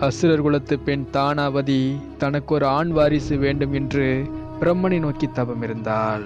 அசுரர் குலத்து பெண் தானாவதி தனக்கு ஒரு ஆண் வாரிசு வேண்டும் என்று பிரம்மனை நோக்கி தவம் இருந்தாள்.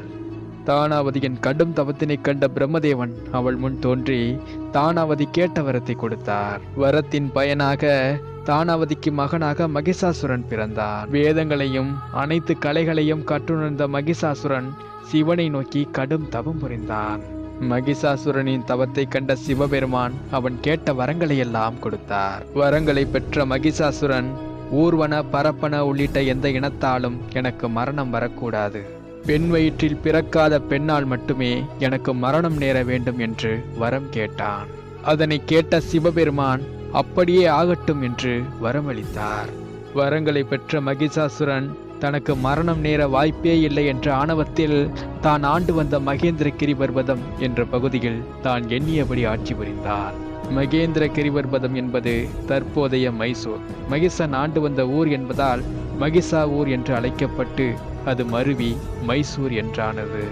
தானாவதியின் கடும் தவத்தினைக் கண்ட பிரம்மதேவன் அவள் முன் தோன்றி தானாவதி கேட்ட வரத்தை கொடுத்தார். வரத்தின் பயனாக தானாவதிக்கு மகனாக மகிஷாசுரன் பிறந்தார் வேதங்களையும் அனைத்து கலைகளையும் கற்றுணர்ந்த மகிஷாசுரன் சிவனை நோக்கி கடும் தவம் புரிந்தான். மகிஷாசுரனின் தவத்தை கண்ட சிவபெருமான் அவன் கேட்ட வரங்களை எல்லாம் கொடுத்தார். வரங்களை பெற்ற மகிஷாசுரன் ஊர்வன பரப்பன உள்ளிட்ட எந்த இனத்தாலும் எனக்கு மரணம் வரக்கூடாது. பெண் வயிற்றில் பிறக்காத பெண்ணால் மட்டுமே எனக்கு மரணம் நேர வேண்டும் என்று வரம் கேட்டான். அதனை கேட்ட சிவபெருமான் அப்படியே ஆகட்டும் என்று வரமளித்தார். வரங்களை பெற்ற மகிஷாசுரன் தனக்கு மரணம் நேர வாய்ப்பே இல்லை என்ற ஆணவத்தில் தான் ஆண்டு வந்த மகேந்திர கிரிபர்பதம் என்ற பகுதியில் தான் எண்ணியபடி ஆட்சி புரிந்தார். மகேந்திர கிரிவர்பதம் என்பது தற்போதைய மைசூர். மகிசன் ஆண்டு வந்த ஊர் என்பதால் மகிசா ஊர் என்று அழைக்கப்பட்டு அது மருவி மைசூர் என்றானது.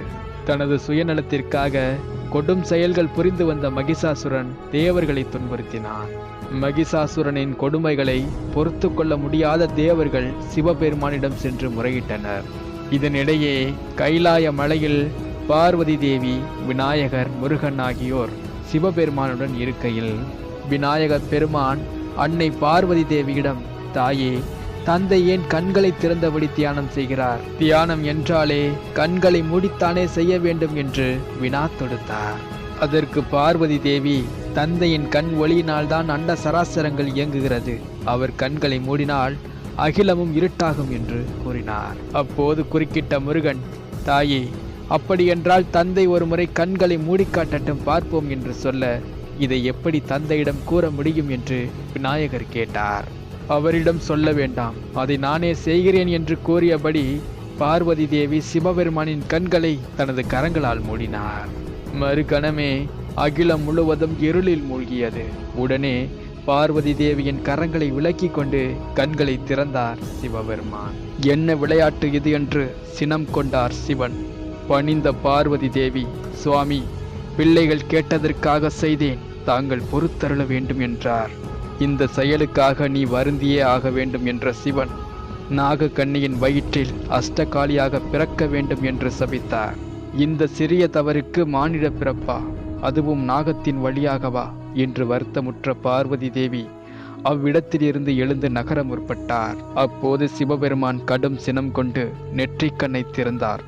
தனது சுயநலத்திற்காக கொடும் செயல்கள் புரிந்து வந்த மகிஷாசுரன் தேவர்களை துன்புறுத்தினான். மகிஷாசுரனின் கொடுமைகளை பொறுத்து கொள்ள முடியாத தேவர்கள் சிவபெருமானிடம் சென்று முறையிட்டனர். இதனிடையே கைலாய மலையில் பார்வதி தேவி விநாயகர் முருகன் ஆகியோர் சிவபெருமானுடன் இருக்கையில் விநாயகர் பெருமான் அன்னை பார்வதி தேவியிடம் தாயே தந்தை ஏன் கண்களை திறந்தபடி தியானம் செய்கிறார்? தியானம் என்றாலே கண்களை மூடித்தானே செய்ய வேண்டும் என்று வினா தொடுத்தார். அதற்கு பார்வதி தேவி தந்தையின் கண் ஒளியினால்தான் அண்ட சராசரங்கள் இயங்குகிறது. அவர் கண்களை மூடினால் அகிலமும் இருட்டாகும் என்று கூறினார். அப்போது குறுக்கிட்ட முருகன் தாயே அப்படியென்றால் தந்தை ஒருமுறை கண்களை மூடிக்காட்டட்டும் பார்ப்போம் என்று சொல்ல இதை எப்படி தந்தையிடம் கூற முடியும்? என்று விநாயகர் கேட்டார். அவரிடம் சொல்ல வேண்டாம். அதை நானே செய்கிறேன் என்று கூறியபடி பார்வதி தேவி சிவபெருமானின் கண்களை தனது கரங்களால் மூடினார். மறுகணமே அகிலம் முழுவதும் இருளில் மூழ்கியது. உடனே பார்வதி தேவியின் கரங்களை விலக்கிக் கொண்டு கண்களை திறந்தார் சிவபெருமான். என்ன விளையாட்டு இது? என்று சினம் கொண்டார் சிவன். பணிந்த பார்வதி தேவி சுவாமி பிள்ளைகள் கேட்டதற்காக செய்தேன். தாங்கள் பொறுத்தருள வேண்டும் என்றார். இந்த செயலுக்காக நீ வருந்தியே ஆக வேண்டும் என்ற சிவன் நாகக்கண்ணியின் வயிற்றில் அஷ்டகாலியாக பிறக்க வேண்டும் என்று சபித்தார். இந்த சிறிய தவறுக்கு மானிட பிறப்பா? அதுவும் நாகத்தின் வழியாகவா? என்று வருத்தமுற்ற பார்வதி தேவி அவ்விடத்திலிருந்து எழுந்து நகர முற்பட்டார். அப்போது சிவபெருமான் கடும் சினம் கொண்டு நெற்றிக்கண்ணை திறந்தார்.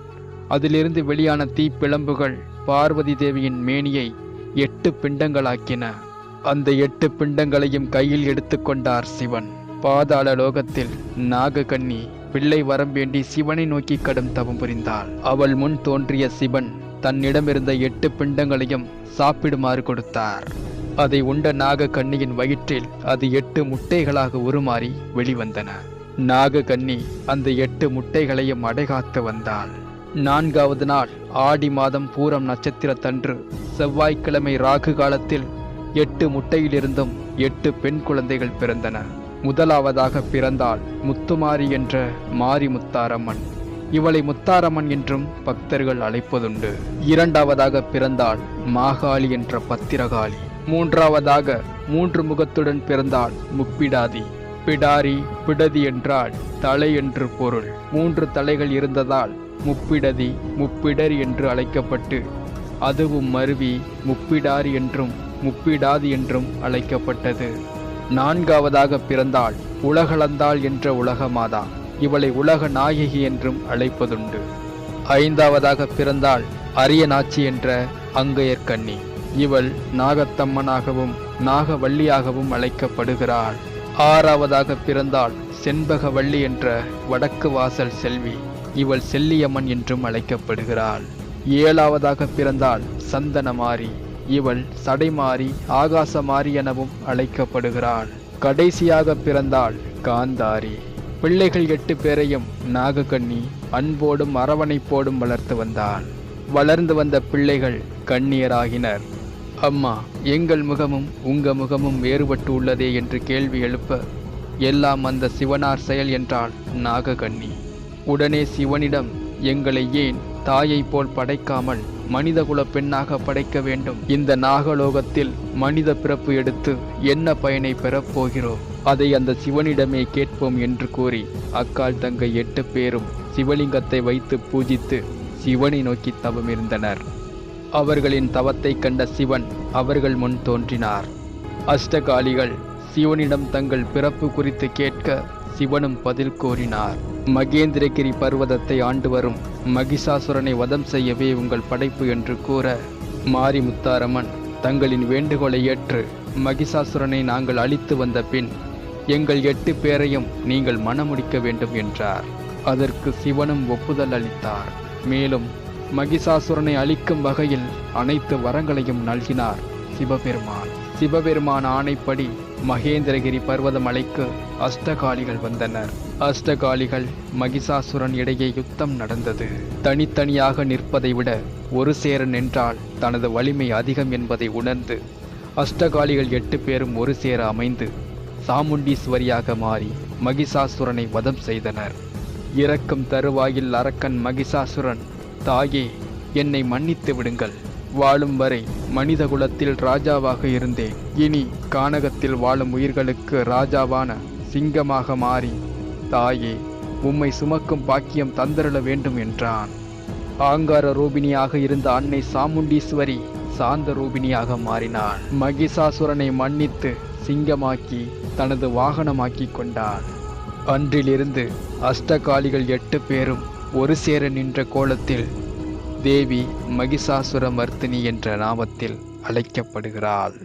அதிலிருந்து வெளியான தீப்பிழம்புகள் பார்வதி தேவியின் மேனியை எட்டு பிண்டங்களாக்கின. அந்த எட்டு பிண்டங்களையும் கையில் எடுத்துக்கொண்டார் சிவன். பாதாள லோகத்தில் நாககன்னி பிள்ளை வரம் வேண்டி சிவனை நோக்கி கடும் தவம் புரிந்தாள். அவள் முன் தோன்றிய சிவன் தன்னிடமிருந்த எட்டு பிண்டங்களையும் சாப்பிடுமாறு கொடுத்தார். அதை உண்ட நாகக்கன்னியின் வயிற்றில் அது எட்டு முட்டைகளாக உருமாறி வெளிவந்தன. நாகக்கன்னி அந்த எட்டு முட்டைகளையும் அடைகாத்து வந்தாள். நான்காவது நாள் ஆடி மாதம் பூரம் நட்சத்திரத்தன்று செவ்வாய்க்கிழமை ராகு காலத்தில் எட்டு முட்டையிலிருந்தும் எட்டு பெண் குழந்தைகள் பிறந்தன. முதலாவதாக பிறந்தாள் முத்துமாரி என்ற மாரி முத்தாரம்மன். இவளை முத்தாரம்மன் என்றும் பக்தர்கள் அழைப்பதுண்டு. இரண்டாவதாக பிறந்தாள் மாகாளி என்ற பத்திரகாளி. மூன்றாவதாக மூன்று முகத்துடன் பிறந்தாள் முப்பிடாதி. பிடாரி பிடதி என்றால் தலை என்று பொருள். மூன்று தலைகள் இருந்ததால் முப்பிடதி முப்பிடரி என்று அழைக்கப்பட்டு அதுவும் மருவி முப்பிடாரி என்றும் முப்பிடாதி என்றும் அழைக்கப்பட்டது. நான்காவதாக பிறந்தாள் உலகளந்தாள் என்ற உலகமாதா. இவளை உலக நாயகி என்றும் அழைப்பதுண்டு. ஐந்தாவதாக பிறந்தாள் அரியநாச்சி என்ற அங்கையர்கண்ணி இவள் நாகத்தம்மனாகவும் நாகவள்ளியாகவும் அழைக்கப்படுகிறாள். ஆறாவதாக பிறந்தாள் செண்பகவள்ளி என்ற வடக்கு வாசல் செல்வி. இவள் செல்லியம்மன் என்றும் அழைக்கப்படுகிறாள். ஏழாவதாக பிறந்தாள் சந்தனமாரி. இவள் சடைமாறி ஆகாசமாரி எனவும் அழைக்கப்படுகிறாள். கடைசியாக பிறந்தாள் காந்தாரி. பிள்ளைகள் எட்டு பேரையும் நாகக்கண்ணி அன்போடும் அரவணைப்போடும் வளர்த்து வந்தாள். வளர்ந்து வந்த பிள்ளைகள் கண்ணியராகினர். அம்மா எங்கள் முகமும் உங்க முகமும் வேறுபட்டு உள்ளதே என்று கேள்வி எழுப்ப எல்லாம் அந்த சிவனார் செயல் என்றாள் நாகக்கண்ணி. உடனே சிவனிடம் எங்களை ஏன் தாயைப் போல் படைக்காமல் மனிதகுல பெண்ணாக படைக்க வேண்டும். இந்த நாகலோகத்தில் மனித பிறப்பு எடுத்து என்ன பயனை பெறப்போகிறோம் அதை அந்த சிவனிடமே கேட்போம் என்று கூறி அக்கால் தங்கை எட்டு பேரும் சிவலிங்கத்தை வைத்து பூஜித்து சிவனை நோக்கி தவமிருந்தனர் அவர்களின் தவத்தை கண்ட சிவன் அவர்கள் முன் தோன்றினார். அஷ்டகாலிகள் சிவனிடம் தங்கள் பிறப்பு குறித்து கேட்க சிவனும் பதில் கூறினார். மகேந்திரகிரி பர்வதத்தை ஆண்டு வரும் மகிஷாசுரனை வதம் செய்யவே உங்கள் படைப்பு என்று கூற மாரி முத்தாரம்மன் தங்களின் வேண்டுகோளை ஏற்று மகிஷாசுரனை நாங்கள் அழித்து வந்த பின் எங்கள் எட்டு பேரையும் நீங்கள் மணமுடிக்க வேண்டும் என்றார். அதற்கு சிவனும் ஒப்புதல் அளித்தார். மேலும் மகிஷாசுரனை அழிக்கும் வகையில் அனைத்து வரங்களையும் நல்கினார் சிவபெருமான். சிவபெருமான் ஆணைப்படி மகேந்திரகிரி பர்வதமலைக்கு அஷ்டகாலிகள் வந்தனர் அஷ்டகாலிகள் மகிஷாசுரன் இடையே யுத்தம் நடந்தது. தனித்தனியாக நிற்பதை விட ஒரு சேர நின்றால் தனது வலிமை அதிகம் என்பதை உணர்ந்து அஷ்டகாலிகள் எட்டு பேரும் ஒரு சேர அமைந்து சாமுண்டீஸ்வரியாக மாறி மகிஷாசுரனை வதம் செய்தனர். இறக்கும் தருவாயில் அரக்கன் மகிஷாசுரன் தாயே என்னை மன்னித்து விடுங்கள். வாழும் வரை மனித குலத்தில் ராஜாவாக இருந்தேன் இனி கானகத்தில் வாழும் உயிர்களுக்கு ராஜாவான சிங்கமாக மாறி தாயே உம்மை சுமக்கும் பாக்கியம் தந்தருள வேண்டும் என்றான். ஆங்கார ரூபிணியாக இருந்த அன்னை சாமுண்டீஸ்வரி சாந்த ரூபிணியாக மாறினாள். மகிஷாசுரனை மன்னித்து சிங்கமாக்கி தனது வாகனமாக்கி கொண்டாள். அன்றிலிருந்து அஷ்டகாலிகள் எட்டு பேரும் ஒரு சேர நின்ற கோலத்தில் தேவி மகிஷாசுர மர்த்தினி என்ற நாமத்தில் அழைக்கப்படுகிறாள்.